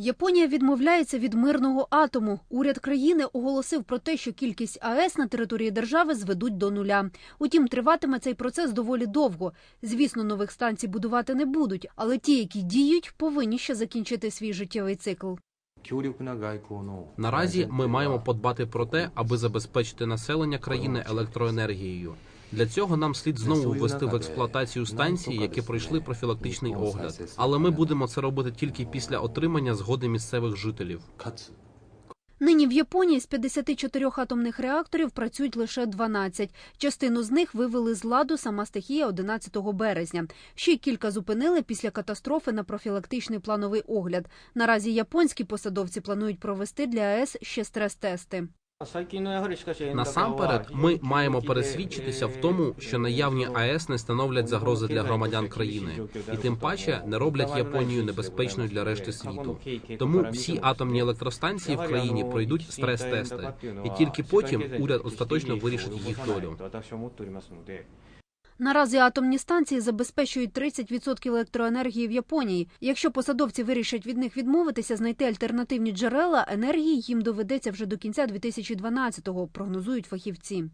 Японія відмовляється від мирного атому. Уряд країни оголосив про те, що кількість АЕС на території держави зведуть до нуля. Утім, триватиме цей процес доволі довго. Звісно, нових станцій будувати не будуть, але ті, які діють, повинні ще закінчити свій життєвий цикл. Наразі ми маємо подбати про те, аби забезпечити населення країни електроенергією. Для цього нам слід знову ввести в експлуатацію станції, які пройшли профілактичний огляд. Але ми будемо це робити тільки після отримання згоди місцевих жителів. Нині в Японії з 54 атомних реакторів працюють лише 12. Частину з них вивели з ладу сама стихія 11 березня. Ще кілька зупинили після катастрофи на профілактичний плановий огляд. Наразі японські посадовці планують провести для АЕС ще стрес-тести. Насамперед, ми маємо пересвідчитися в тому, що наявні АЕС не становлять загрози для громадян країни, і тим паче не роблять Японію небезпечною для решти світу. Тому всі атомні електростанції в країні пройдуть стрес-тести, і тільки потім уряд остаточно вирішить їх долю. Наразі атомні станції забезпечують 30% електроенергії в Японії. Якщо посадовці вирішать від них відмовитися, знайти альтернативні джерела енергії їм доведеться вже до кінця 2012-го, прогнозують фахівці.